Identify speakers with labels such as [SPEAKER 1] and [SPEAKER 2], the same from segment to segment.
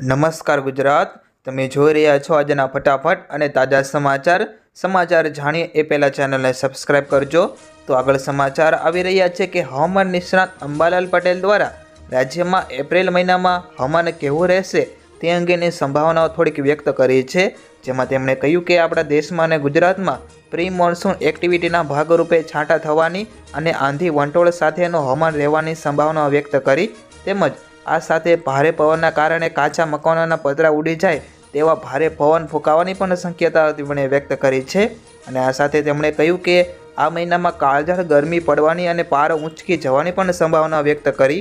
[SPEAKER 1] નમસ્કાર ગુજરાત. તમે જોઈ રહ્યા છો આજના ફટાફટ અને તાજા સમાચાર. સમાચાર જાણીએ એ પહેલાં ચેનલને સબસ્ક્રાઇબ કરજો. તો આગળ સમાચાર આવી રહ્યા છે કે હવામાન નિષ્ણાત અંબાલાલ પટેલ દ્વારા રાજ્યમાં એપ્રિલ મહિનામાં હવામાન કેવું રહેશે તે અંગેની સંભાવનાઓ થોડીક વ્યક્ત કરી છે. જેમાં તેમણે કહ્યું કે આપણા દેશમાં અને ગુજરાતમાં પ્રી મોન્સૂન એક્ટિવિટીના ભાગરૂપે છાંટા થવાની અને આંધી વંટોળ સાથેનું હવામાન રહેવાની સંભાવનાઓ વ્યક્ત કરી તેમજ આ સાથે ભારે પવનના કારણે કાચા મકાનોના પતરા ઉડી જાય તેવા ભારે પવન ફૂંકાવાની પણ શક્યતા તેમણે વ્યક્ત કરી છે. અને આ સાથે તેમણે કહ્યું કે, આ મહિનામાં કાળઝાળ ગરમી પડવાની અને પારો ઊંચકી જવાની પણ સંભાવના વ્યક્ત કરી.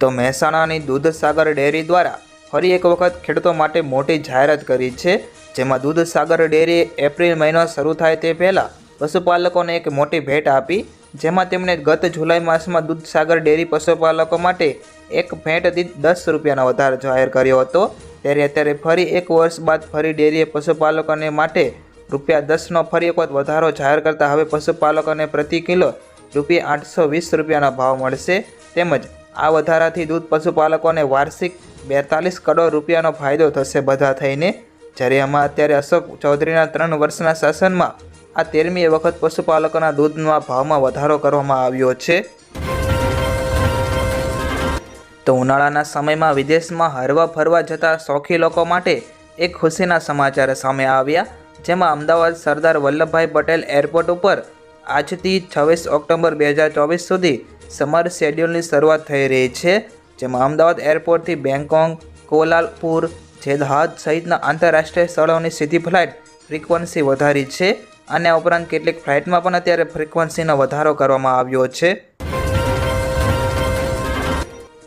[SPEAKER 1] તો મહેસાણાની દૂધસાગર ડેરી દ્વારા ફરી એક વખત ખેડૂતો માટે મોટી જાહેરાત કરી છે, જેમાં દૂધસાગર ડેરી એપ્રિલ મહિનો શરૂ થાય તે પહેલાં પશુપાલકોને એક મોટી ભેટ આપી જેમાં તેમણે ગત જુલાઈ માસમાં દૂધસાગર ડેરી પશુપાલકો માટે એક ભેટ દીઠ દસ રૂપિયાનો વધારો જાહેર કર્યો હતો. ત્યારે અત્યારે ફરી એક વર્ષ બાદ ફરી ડેરીએ પશુપાલકોને માટે રૂપિયા દસનો ફરી એક વખત વધારો જાહેર કરતા હવે પશુપાલકોને પ્રતિ કિલો રૂપિયા આઠસો વીસ રૂપિયાનો ભાવ મળશે. તેમજ આ વધારાથી દૂધ પશુપાલકોને વાર્ષિક બેતાલીસ કરોડ રૂપિયાનો ફાયદો થશે બધા થઈને. જ્યારે આમાં અત્યારે અશોક ચૌધરીના ત્રણ વર્ષના શાસનમાં આ તેરમી વખત પશુપાલકોના દૂધના ભાવમાં વધારો કરવામાં આવ્યો છે. તો ઉનાળાના સમયમાં વિદેશમાં હરવા ફરવા જતા શોખી લોકો માટે એક ખુશીના સમાચાર સામે આવ્યા, જેમાં અમદાવાદ સરદાર વલ્લભભાઈ પટેલ એરપોર્ટ ઉપર આજથી છવ્વીસ ઓક્ટોબર બે હજાર ચોવીસ સુધી સમર શેડ્યુલની શરૂઆત થઈ રહી છે, જેમાં અમદાવાદ એરપોર્ટથી બેંગકોંગ, કોલાલપુર, જેદહાદ સહિતના આંતરરાષ્ટ્રીય સ્થળોની સીધી ફ્લાઇટ ફ્રીક્વન્સી વધારી છે. અને ઉપરાંત કેટલીક ફ્લાઇટમાં પણ અત્યારે ફ્રિકવન્સીનો વધારો કરવામાં આવ્યો છે.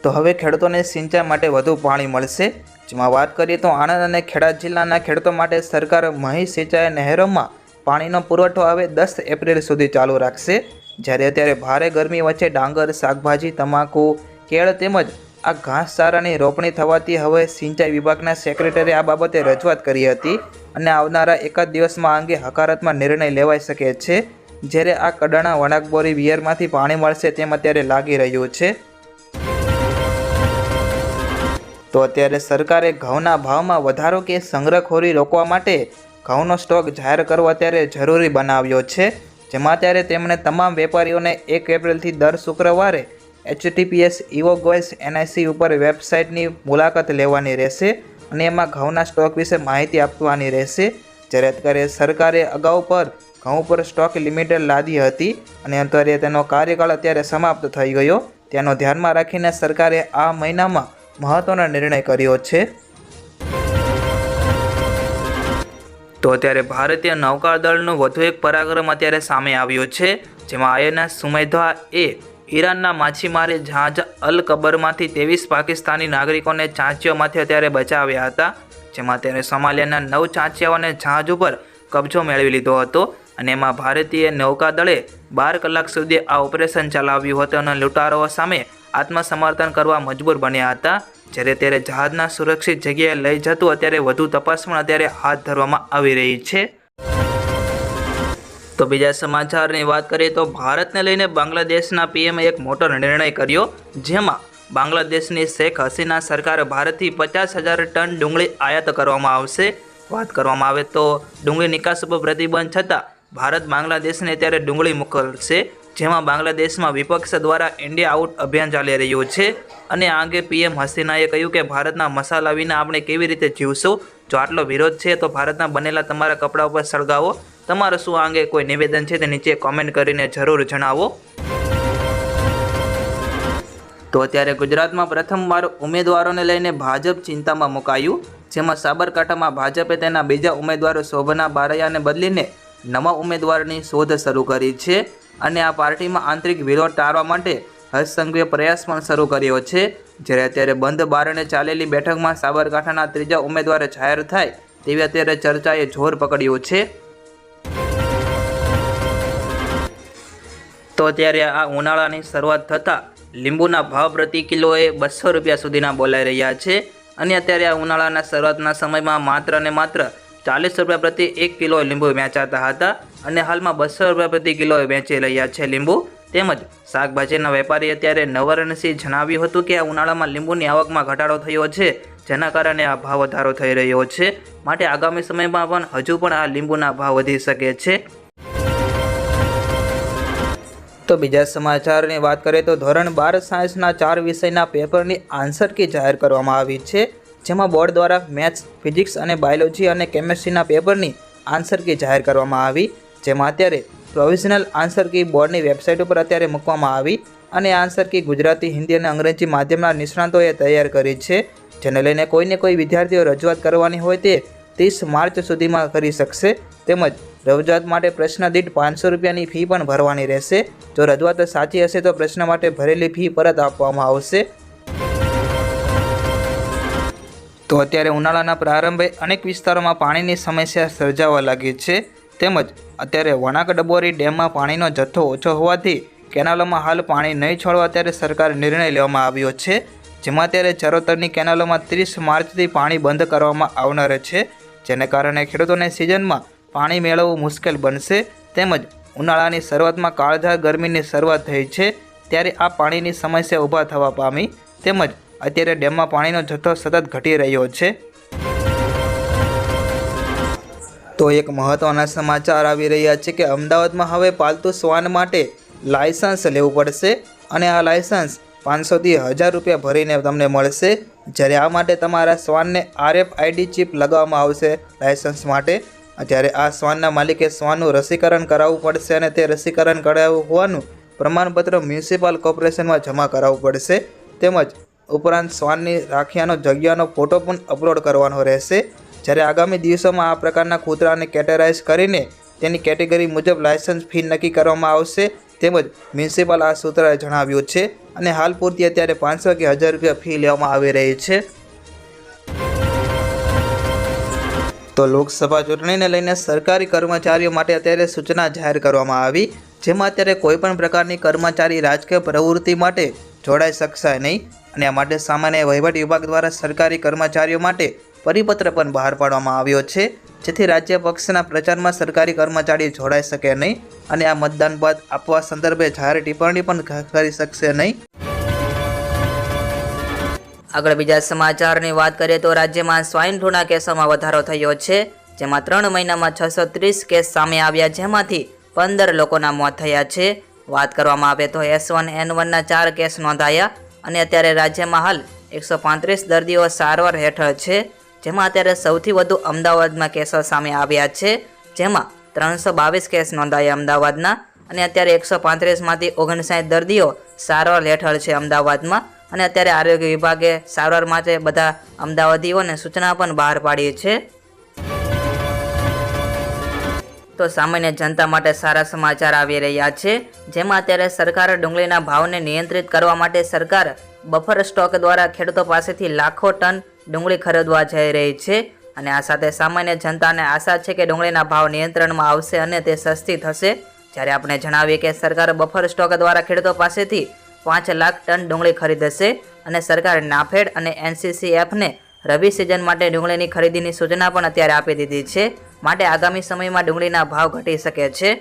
[SPEAKER 1] તો હવે ખેડૂતોને સિંચાઈ માટે વધુ પાણી મળશે. જેમાં વાત કરીએ તો આણંદ અને ખેડા જિલ્લાના ખેડૂતો માટે સરકાર મહી સિંચાઈ નહેરોમાં પાણીનો પુરવઠો હવે દસ એપ્રિલ સુધી ચાલુ રાખશે. જ્યારે અત્યારે ભારે ગરમી વચ્ચે ડાંગર, શાકભાજી, તમાકુ, કેળ તેમજ આ ઘાસચારાની રોપણી થવાથી હવે સિંચાઈ વિભાગના સેક્રેટરી આ બાબતે રજૂઆત કરી હતી અને આવનારા એકાદ દિવસમાં આ અંગે હકારાત્મક નિર્ણય લેવાઈ શકે છે. જ્યારે આ કડાણા વણાકબોરી વિયરમાંથી પાણી મળશે તેમ અત્યારે લાગી રહ્યું છે. તો અત્યારે સરકારે ઘઉંના ભાવમાં વધારો કે સંગ્રહખોરી રોકવા માટે ઘઉંનો સ્ટોક જાહેર કરવો અત્યારે જરૂરી બનાવ્યો છે. જેમાં અત્યારે તેમણે તમામ વેપારીઓને એક એપ્રિલથી દર શુક્રવારે એચટીપીએસ ઇવોગોઇસ એનઆઈસી ઉપર વેબસાઇટની મુલાકાત લેવાની રહેશે અને એમાં ઘઉંના સ્ટોક વિશે માહિતી આપવાની રહેશે. જ્યારે અત્યારે સરકારે અગાઉ પર ઘઉં પર સ્ટોક લિમિટેડ લાદી હતી અને અત્યારે તેનો કાર્યકાળ અત્યારે સમાપ્ત થઈ ગયો. તેનો ધ્યાનમાં રાખીને સરકારે આ મહિનામાં મહત્ત્વનો નિર્ણય કર્યો છે. તો અત્યારે ભારતીય નૌકાદળનો વધુ એક પરાક્રમ અત્યારે સામે આવ્યો છે, જેમાં આઈએનએસ સુમેધા એ ઈરાનના માછીમારે જહાજ અલ કબરમાંથી ત્રેવીસ પાકિસ્તાની નાગરિકોને ચાંચીઓમાંથી અત્યારે બચાવ્યા હતા, જેમાં તેણે સોમાલિયાના નવ ચાંચિયાઓને જહાજ ઉપર કબજો મેળવી લીધો હતો અને એમાં ભારતીય નૌકાદળે બાર કલાક સુધી આ ઓપરેશન ચલાવ્યું હતું અને લૂંટારાઓ સામે આત્મસમર્થન કરવા મજબૂર બન્યા હતા. જ્યારે ત્યારે જહાજના સુરક્ષિત જગ્યાએ લઈ જતું અત્યારે વધુ તપાસ પણ અત્યારે હાથ ધરવામાં આવી રહી છે. તો બીજા સમાચારની વાત કરીએ તો ભારતને લઈને બાંગ્લાદેશના પીએમએ એક મોટો નિર્ણય કર્યો, જેમાં બાંગ્લાદેશની શેખ હસીના સરકારે ભારતથી પચાસ હજાર ટન ડુંગળી આયાત કરવામાં આવશે વાત કરવામાં આવે તો ડુંગળી નિકાસ ઉપર પ્રતિબંધ છતાં ભારત બાંગ્લાદેશને અત્યારે ડુંગળી મોકલશે, જેમાં બાંગ્લાદેશમાં વિપક્ષ દ્વારા ઇન્ડિયા આઉટ અભિયાન ચાલી રહ્યું છે. અને આ અંગે પીએમ હસીનાએ કહ્યું કે ભારતના મસાલા વિના આપણે કેવી રીતે જીવશું? જો આટલો વિરોધ છે તો ભારતના બનેલા તમારા કપડા ઉપર સળગાવો. તમારું શું આ અંગે કોઈ નિવેદન છે તે નીચે કોમેન્ટ કરીને જરૂર જણાવો. તો અત્યારે ગુજરાતમાં પ્રથમવાર ઉમેદવારોને લઈને ભાજપ ચિંતામાં મુકાયું. જેમાં સાબરકાંઠામાં ભાજપે તેના બીજા ઉમેદવારો શોભના બારૈયાને બદલીને નવા ઉમેદવારની શોધ શરૂ કરી છે. અને આ પાર્ટીમાં આંતરિક વિરોધ ટાળવા માટે હર્ષસંઘવીએ પ્રયાસ પણ શરૂ કર્યો છે. જ્યારે અત્યારે બંધ બારણે ચાલેલી બેઠકમાં સાબરકાંઠાના ત્રીજા ઉમેદવાર જાહેર થાય તેવી અત્યારે ચર્ચાએ જોર પકડ્યું છે. તો અત્યારે આ ઉનાળાની શરૂઆત થતાં લીંબુના ભાવ પ્રતિ કિલોએ બસો રૂપિયા સુધીના બોલાઈ રહ્યા છે. અને અત્યારે આ ઉનાળાના શરૂઆતના સમયમાં માત્ર ને માત્ર ચાલીસ રૂપિયા પ્રતિ એક કિલો લીંબુ વેચાતા હતા અને હાલમાં બસો રૂપિયા પ્રતિ કિલો વેચી રહ્યા છે લીંબુ. તેમજ શાકભાજીના વેપારી અત્યારે નવરણસિંહ જણાવ્યું હતું કે આ ઉનાળામાં લીંબુની આવકમાં ઘટાડો થયો છે, જેના કારણે આ ભાવ વધારો થઈ રહ્યો છે. માટે આગામી સમયમાં પણ હજુ પણ આ લીંબુના ભાવ વધી શકે છે. તો બીજા સમાચારની વાત કરીએ તો ધોરણ બાર સાયન્સના ચાર વિષયના પેપરની આન્સર કી જાહેર કરવામાં આવી છે, જેમાં બોર્ડ દ્વારા મેથ્સ, ફિઝિક્સ અને બાયોલોજી અને કેમેસ્ટ્રીના પેપરની આન્સર કી જાહેર કરવામાં આવી, જેમાં અત્યારે પ્રોવિઝનલ આન્સર કી બોર્ડની વેબસાઇટ ઉપર અત્યારે મૂકવામાં આવી અને આન્સર કી ગુજરાતી, હિન્દી અને અંગ્રેજી માધ્યમના નિષ્ણાતોએ તૈયાર કરી છે, જેને લઈને કોઈને કોઈ વિદ્યાર્થીઓ રજૂઆત કરવાની હોય તે ત્રીસ માર્ચ સુધીમાં કરી શકશે, તેમજ રજૂઆત માટે પ્રશ્ન દીઠ પાંચસો રૂપિયાની ફી પણ ભરવાની રહેશે. જો રજૂઆત સાચી હશે તો પ્રશ્ન માટે ભરેલી ફી પરત આપવામાં આવશે. તો અત્યારે ઉનાળાના પ્રારંભે અનેક વિસ્તારોમાં પાણીની સમસ્યા સર્જાવા લાગી છે. તેમજ અત્યારે વણાક ડબોરી ડેમમાં પાણીનો જથ્થો ઓછો હોવાથી કેનાલોમાં હાલ પાણી નહીં છોડવા અત્યારે સરકાર નિર્ણય લેવામાં આવ્યો છે. જેમાં અત્યારે ચરોતરની કેનાલોમાં ત્રીસ માર્ચથી પાણી બંધ કરવામાં આવનાર છે. જેને કારણે ખેડૂતોને સિઝનમાં પાણી મેળવવું મુશ્કેલ બનશે તેમજ ઉનાળાની શરૂઆતમાં કાળઝાળ ગરમીની શરૂઆત થઈ છે ત્યારે આ પાણીની સમસ્યા ઊભા થવા પામી તેમજ અત્યારે ડેમમાં પાણીનો જથ્થો સતત ઘટી રહ્યો છે. તો એક મહત્ત્વના સમાચાર આવી રહ્યા છે કે અમદાવાદમાં હવે પાલતુ શ્વાન માટે લાયસન્સ લેવું પડશે અને આ લાયસન્સ પાંચસોથી હજાર રૂપિયા ભરીને તમને મળશે. જ્યારે આ માટે તમારા શ્વાનને આરએફ આઈડી ચિપ લગાવવામાં આવશે લાયસન્સ માટે. જ્યારે આ શ્વાનના માલિકે શ્વાનનું રસીકરણ કરાવવું પડશે અને તે રસીકરણ કરાવ્યું હોવાનું પ્રમાણપત્ર મ્યુનિસિપલ કોર્પોરેશનમાં જમા કરાવવું પડશે, તેમજ ઉપરાંત શ્વાનની રાખીયાનો જગ્યાનો ફોટો પણ અપલોડ કરવાનો રહેશે. જ્યારે આગામી દિવસોમાં આ પ્રકારના કૂતરાને કેટેરાઇઝ કરીને તેની કેટેગરી મુજબ લાયસન્સ ફી નક્કી કરવામાં આવશે, તેમજ મ્યુનિસિપલ આ સૂત્રએ જણાવ્યું છે. અને હાલ પૂરતી અત્યારે પાંચસો કે હજાર રૂપિયા ફી લેવામાં આવી રહી છે. તો લોકસભા ચૂંટણીને લઈને સરકારી કર્મચારીઓ માટે અત્યારે સૂચના જાહેર કરવામાં આવી, જેમાં અત્યારે કોઈપણ પ્રકારની કર્મચારી રાજકીય પ્રવૃત્તિ માટે જોડાઈ શકશે નહીં અને આ માટે સામાન્ય વહીવટ વિભાગ દ્વારા સરકારી કર્મચારીઓ માટે પરિપત્ર પણ બહાર પાડવામાં આવ્યો છે, જેથી રાજ્ય પક્ષના પ્રચારમાં સરકારી કર્મચારી જોડાઈ શકે નહીં અને આ મતદાન બાદ આપવા સંદર્ભે જાહેર ટિપ્પણી પણ કરી શકશે નહીં. આગળ બીજા સમાચારની વાત કરીએ તો રાજ્યમાં સ્વાઇન ફ્લૂના કેસોમાં વધારો થયો છે, જેમાં ત્રણ મહિનામાં છસો ત્રીસ કેસ સામે આવ્યા, જેમાંથી પંદર લોકોના મોત થયા છે. વાત કરવામાં આવે તો એસ વન, એન વનના ચાર કેસ નોંધાયા અને અત્યારે રાજ્યમાં હાલ એકસો પાંત્રીસ દર્દીઓ સારવાર હેઠળ છે, જેમાં અત્યારે સૌથી વધુ અમદાવાદમાં કેસો સામે આવ્યા છે, જેમાં ત્રણસો બાવીસ કેસ નોંધાયા અમદાવાદના અને અત્યારે એકસો પાંત્રીસમાંથી ઓગણસાઠ દર્દીઓ સારવાર હેઠળ છે અમદાવાદમાં. અને અત્યારે આરોગ્ય વિભાગે સારવાર માટે બધા અમદાવાદીઓને સૂચના પણ બહાર પાડી છે. તો સામાન્ય જનતા માટે સારા સમાચાર આવી રહ્યા છે. જેમાં અત્યારે સરકારે ડુંગળીના ભાવને નિયંત્રિત કરવા માટે સરકાર બફર સ્ટોક દ્વારા ખેડૂતો પાસેથી લાખો ટન ડુંગળી ખરીદવા જઈ રહી છે. અને આ સાથે સામાન્ય જનતાને આશા છે કે ડુંગળીના ભાવ નિયંત્રણમાં આવશે અને તે સસ્તી થશે. જ્યારે આપણે જણાવીએ કે સરકાર બફર સ્ટોક દ્વારા ખેડૂતો પાસેથી પાંચ લાખ ટન ડુંગળી ખરીદશે અને સરકારે નાફેડ અને એનસીસીએફને રવિ સિઝન માટે ડુંગળીની ખરીદીની સૂચના પણ અત્યારે આપી દીધી છે. માટે આગામી સમયમાં ડુંગળીના ભાવ ઘટી શકે છે.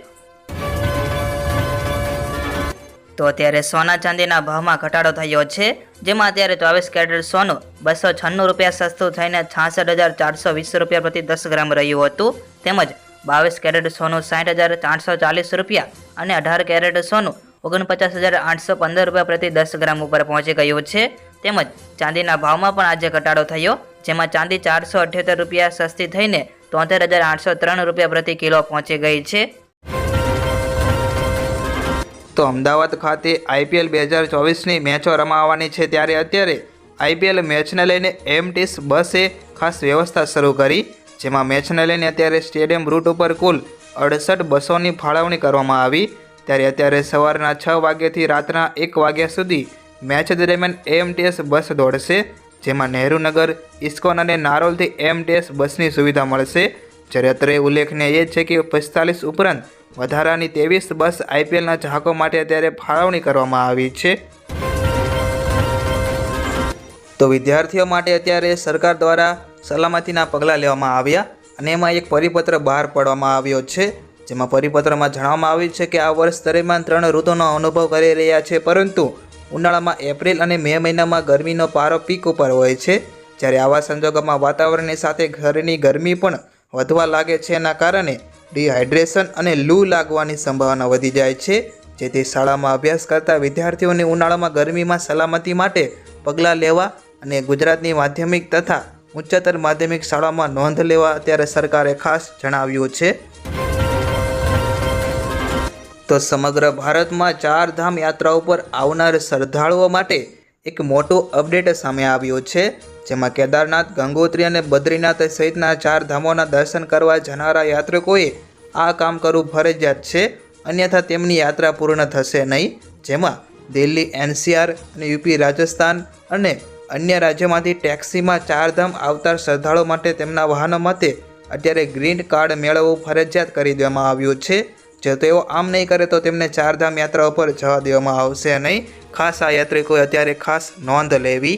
[SPEAKER 1] તો અત્યારે સોના ચાંદીના ભાવમાં ઘટાડો થયો છે. જેમાં અત્યારે ચોવીસ કેરેટ સોનું બસો છન્નું રૂપિયા સસ્તું થઈને છાસઠ હજાર ચારસો વીસ રૂપિયા પ્રતિ દસ ગ્રામ રહ્યું હતું. તેમજ બાવીસ કેરેટ સોનું સાઠ હજાર ચારસો ચાલીસ રૂપિયા અને અઢાર કેરેટ સોનું ઓગણપચાસ હજાર આઠસો પંદર રૂપિયા પ્રતિ દસ ગ્રામ ઉપર પહોંચી ગયું છે. તેમજ ચાંદીના ભાવમાં પણ આજે ઘટાડો થયો. જેમાં ચાંદી ચારસો અઠ્યોતેર રૂપિયા સસ્તી થઈને તોતેર હજાર આઠસો ત્રણ રૂપિયા પ્રતિ કિલો પહોંચી ગઈ છે. તો અમદાવાદ ખાતે આઈપીએલ બે હજાર ચોવીસની મેચો રમાવાની છે ત્યારે અત્યારે આઈપીએલ મેચને લઈને એમટીસ બસે ખાસ વ્યવસ્થા શરૂ કરી, જેમાં મેચને લઈને અત્યારે સ્ટેડિયમ રૂટ ઉપર કુલ અડસઠ બસોની ફાળવણી કરવામાં આવી. ત્યારે અત્યારે સવારના છ વાગ્યાથી રાતના એક વાગ્યા સુધી મેચ દરમિયાન એમટીએસ બસ દોડશે, જેમાં નહેરુનગર ઇસ્કોન અને નારોલથી એમટીએસ બસની સુવિધા મળશે. જ્યારે અત્રે ઉલ્લેખનીય એ છે કે પિસ્તાલીસ ઉપરાંત વધારાની ત્રેવીસ બસ આઈપીએલના ચાહકો માટે અત્યારે ફાળવણી કરવામાં આવી છે. તો વિદ્યાર્થીઓ માટે અત્યારે સરકાર દ્વારા સલામતીના પગલાં લેવામાં આવ્યા અને એમાં એક પરિપત્ર બહાર પાડવામાં આવ્યો છે. જેમાં પરિપત્રમાં જણાવવામાં આવ્યું છે કે આ વર્ષ દરમિયાન ત્રણ ઋતુનો અનુભવ કરી રહ્યા છે, પરંતુ ઉનાળામાં એપ્રિલ અને મે મહિનામાં ગરમીનો પારો પીક ઉપર હોય છે. જ્યારે આવા સંજોગોમાં વાતાવરણની સાથે ઘરની ગરમી પણ વધવા લાગે છે, એના કારણે ડિહાઇડ્રેશન અને લૂ લાગવાની સંભાવના વધી જાય છે. જેથી શાળામાં અભ્યાસ કરતા વિદ્યાર્થીઓને ઉનાળામાં ગરમીમાં સલામતી માટે પગલાં લેવા અને ગુજરાતની માધ્યમિક તથા ઉચ્ચતર માધ્યમિક શાળામાં નોંધ લેવા અત્યારે સરકારે ખાસ જણાવ્યું છે. તો સમગ્ર ભારતમાં ચાર ધામ યાત્રા ઉપર આવનાર શ્રદ્ધાળુઓ માટે એક મોટો અપડેટ સામે આવ્યો છે, જેમાં કેદારનાથ, ગંગોત્રી અને બદ્રીનાથ સહિતના ચાર ધામોના દર્શન કરવા જનારા યાત્રિકોએ આ કામ કરવું ફરજિયાત છે, અન્યથા તેમની યાત્રા પૂર્ણ થશે નહીં, જેમાં દિલ્હી, એનસીઆર અને યુપી રાજસ્થાન અને અન્ય રાજ્યોમાંથી ટેક્સીમાં ચારધામ આવતા શ્રદ્ધાળુઓ માટે તેમના વાહનો માટે અત્યારે ગ્રીન કાર્ડ મેળવવું ફરજિયાત કરી દેવામાં આવ્યું છે. જો તેઓ આમ નહીં કરે તો તેમને ચારધામ યાત્રા ઉપર જવા દેવામાં આવશે નહીં. ખાસ આ યાત્રિકોએ અત્યારે ખાસ નોંધ લેવી